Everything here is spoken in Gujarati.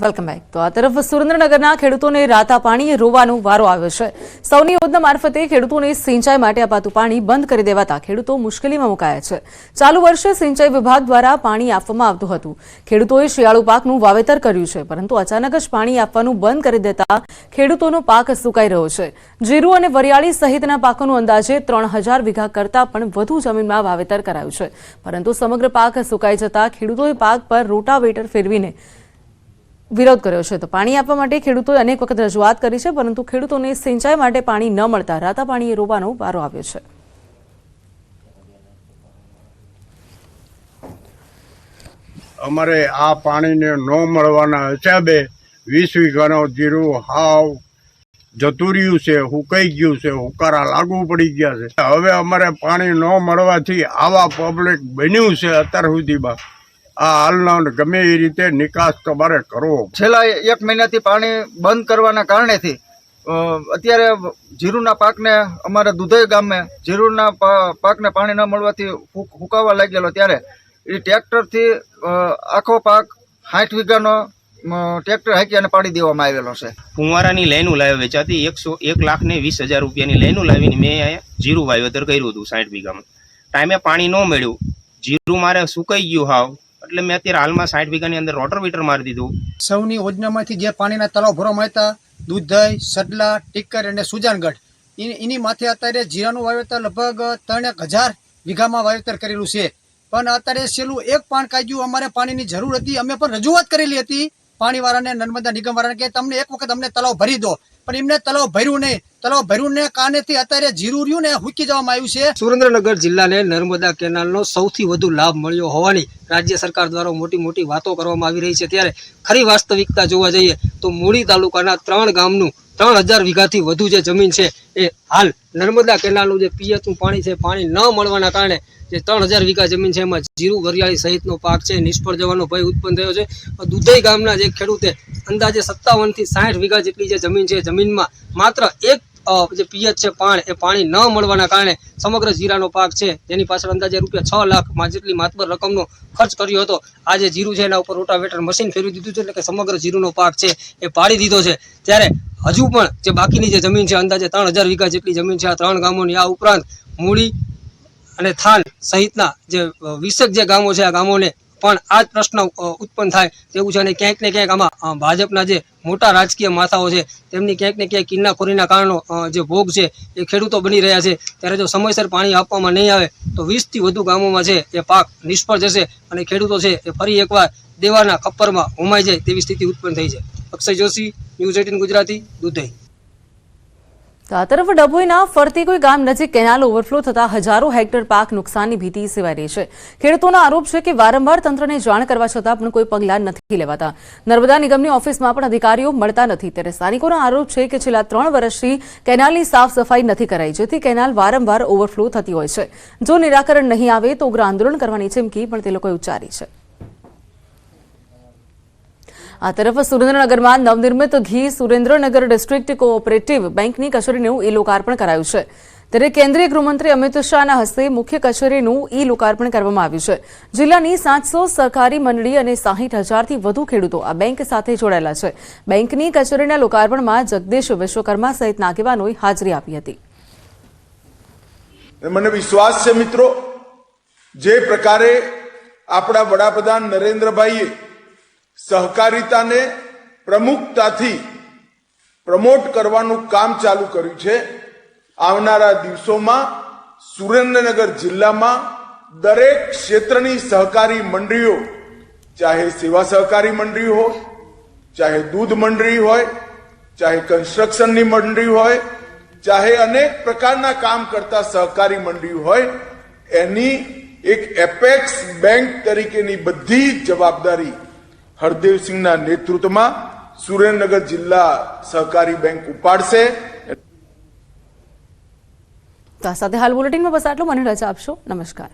વેલકમ બેક તો આ તરફ સુરેન્દ્રનગરના ખેડૂતોને રાતા પાણીએ રોવાનો વારો આવ્યો છે. સૌની યોજના મારફતે ખેડૂતોને સિંચાઈ માટે અપાતું પાણી બંધ કરી દેવાતા ખેડૂતો મુશ્કેલીમાં મુકાયા છે. ચાલુ વર્ષે સિંચાઈ વિભાગ દ્વારા પાણી આપવામાં આવતું હતું. ખેડૂતોએ શિયાળુ પાકનું વાવેતર કર્યું છે, પરંતુ અચાનક જ પાણી આપવાનું બંધ કરી દેતા ખેડૂતોનો પાક સુકાઈ રહ્યો છે. જીરું અને વરિયાળી સહિતના પાકોનું અંદાજે ત્રણ હજાર વીઘા કરતાં પણ વધુ જમીનમાં વાવેતર કરાયું છે. પરંતુ સમગ્ર પાક સુકાઈ જતા ખેડૂતોએ પાક પર રોટાવેટર ફેરવીને વિરોધ કર્યો છે. તો પાણી આપવા માટે ખેડૂતોએ અનેક વખત રજૂઆત કરી છે, પરંતુ ખેડૂતોને સિંચાઈ માટે પાણી ન મળતા રાતા પાણીએ રોવાનો વારો આવ્યો છે. અમારે આ પાણીને ન મળવાના હિસાબે વીસ વીઘાનો જીરું, હાવ જતું રહ્યું છે, હુકાઈ ગયું છે, હુકારા લાગુ પડી ગયા છે. હવે અમારે પાણી ન મળવાથી આવા પબ્લિક બન્યું છે અત્યાર સુધીમાં. આ હાલના ગમે એ રીતે નિકાસ તમારે કરવો. છેલ્લા એક મહિનાથી પાણી બંધ કરવાના કારણેથી અત્યારે જીરુના પાકને અમારા દુધઈ ગામે જીરુના પા- પાકને પાણી ન મળવાથી હુકાવા લાગેલો ત્યારે એ ટ્રેક્ટરથી આખો પાક સાઠ વીઘાનો ટ્રેક્ટર હાકી અને પાડી દેવામાં આવેલો છે. ફુવારાની લાઈનો લાવ્યો વેચાતી એકસો એક લાખ ને વીસ હજાર રૂપિયાની લાઈનો લાવીને મેં અહીંયા જીરું વાવેતર કર્યું હતું સાઠ વીઘામાં. ટાઈમે પાણી ન મળ્યું. જીરું મારે સુકાઈ ગયું હાવ. એટલે મેં અત્યારે હાલમાં સાઠ વીઘાની અંદર રોટર વીટર મારી દીધું. સૌની યોજનામાંથી જે પાણીના તળાવ ભરવામાં હતા, દૂધઈ, સડલા, ટીકર અને સુજાનગઢ એની માથે અત્યારે જીરાનું વાવેતર લગભગ ત્રણ એક હજાર વીઘામાં વાવેતર કરેલું છે. પણ અત્યારે છેલ્લું એક પાણ કાઢ્યું અમારે પાણીની જરૂર હતી. અમે પણ રજૂઆત કરેલી હતી પાણીવાળાને, નર્મદા નિગમવાળાને કે તમને એક વખત અમને તળાવ ભરી દો. પણ એમને તલાવ ભર્યું નહીં. તલાવ ભર્યું ને કારણેથી અત્યારે જીરું રહ્યું ને હુકી જવામાં આવ્યું છે. સુરેન્દ્રનગર જિલ્લાને નર્મદા કેનાલનો સૌથી વધુ લાભ મળ્યો હોવાની રાજ્ય સરકાર દ્વારા મોટી મોટી વાતો કરવામાં આવી રહી છે. ત્યારે ખરી વાસ્તવિકતા જોવા જઈએ તો મૂળી તાલુકાના ત્રણ ગામનું ત્રણ હજાર વીઘાથી વધુ જે જમીન છે એ હાલ નર્મદા કેનાલનું જે પિયતનું પાણી છે, પાણી ન મળવાના કારણે જે ત્રણ હજાર વીઘા જમીન છે એમાં જીરું વરિયાળી સહિતનો પાક છે. નિષ્ફળ જવાનો ભય ઉત્પન્ન થયો છે. દુધઈ ગામના જે ખેડૂતે અંદાજે સત્તાવનથી સાઠ વીઘા જેટલી જે જમીન છે જમીનમાં માત્ર એક જે પિયત છે, પાણ, એ પાણી ન મળવાના કારણે સમગ્ર જીરાનો પાક છે. તેની પાછળ અંદાજે રૂપિયા છ લાખ જેટલી માતબર રકમનો ખર્ચ કર્યો હતો. આ જે જીરું છે એના ઉપર રોટાવેટર મશીન ફેરવી દીધું છે એટલે કે સમગ્ર જીરુનો પાક છે, એ પાડી દીધો છે. ત્યારે હજુ પણ જે બાકીની જે જમીન છે, અંદાજે ત્રણ હજાર વીઘા જેટલી જમીન છે, આ ત્રણ ગામોની, આ ઉપરાંત મૂળી અને થાન સહિતના જે વીસેક જે ગામો છે, આ ગામોને પણ આ જ પ્રશ્ન ઉત્પન્ન થાય તેવું છે અને ક્યાંક ને ક્યાંક આમાં ભાજપના જે મોટા રાજકીય માથાઓ છે, તેમની ક્યાંક ને ક્યાંક કિન્નાખોરીના કારણો જે ભોગ છે, એ ખેડૂતો બની રહ્યા છે. ત્યારે જો સમયસર પાણી આપવામાં નહીં આવે, તો વીસથી વધુ ગામોમાં છે, એ પાક નિષ્ફળ જશે અને ખેડૂતો છે, એ ફરી એકવાર દેવાના ખપ્પરમાં હોમાઈ જાય તેવી સ્થિતિ ઉત્પન્ન થઈ છે. Akshay Joshi, news eighteen Gujarati, Dudhai. તો આ તરફ ડભોઈના ફરતી કોઈ ગામ નજીક કેનાલ ઓવરફ્લો થતા હજારો હેક્ટર પાક નુકસાનની ભીતિ સેવાઈ રહી છે. ખેડૂતોનો આરોપ છે કે વારંવાર તંત્રને જાણ કરવા છતાં પણ કોઈ પગલાં નથી લેવાતા. નર્મદા નિગમની ઓફિસમાં પણ અધિકારીઓ મળતા નથી. ત્યારે સ્થાનિકોનો આરોપ છે કે છેલ્લા ત્રણ વર્ષથી કેનાલની સાફ સફાઈ નથી કરાઈ, જેથી કેનાલ વારંવાર ઓવરફ્લો થતી હોય છે. જો નિરાકરણ નહીં આવે તો ઉગ્ર આંદોલન કરવાની ચીમકી પણ તે લોકોએ ઉચ્ચારી છે. આ તરફ સુરેન્દ્રનગરમાં નવનિર્મિત ઘી સુરેન્દ્રનગર ડિસ્ટ્રિક્ટ કોઓપરેટિવ બેંકની કચેરીનું ઈ લોકાર્પણ કરાયું છે. ત્યારે કેન્દ્રીય ગૃહમંત્રી અમિત શાહના હસ્તે મુખ્ય કચેરીનું ઈ લોકાર્પણ કરવામાં આવ્યું છે. જિલ્લાની સાતસો સહકારી મંડળી અને સાહીઠ હજારથી વધુ ખેડૂતો આ બેંક સાથે જોડાયેલા છે. બેંકની કચેરીના લોકાર્પણમાં જગદીશ વિશ્વકર્મા સહિતના આગેવાનોએ હાજરી આપી હતી. મને વિશ્વાસ છે મિત્રો. જે પ્રકારે આપણા વડાપ્રધાન નરેન્દ્રભાઈએ સહકારિતાને પ્રમુખતાથી પ્રમોટ કરવાનું કામ ચાલુ કર્યું છે. આવનારા દિવસોમાં સુરેન્દ્રનગર જિલ્લામાં દરેક ક્ષેત્રની સહકારી મંડળીઓ, ચાહે સેવા સહકારી મંડળી હોય, ચાહે દૂધ મંડળી હોય, ચાહે કન્સ્ટ્રક્શનની મંડળી હોય, ચાહે અનેક પ્રકારના કામ કરતા સહકારી મંડળી હોય, એની એક એપેક્સ બેંક તરીકેની બધી જવાબદારી હરદેવસિંહના નેતૃત્વમાં સુરેન્દ્રનગર જિલ્લા સહકારી બેંક ઉપાડશે. સાથે હાલ બુલેટિનમાં બસ આટલું. મને રજા આપશો. નમસ્કાર.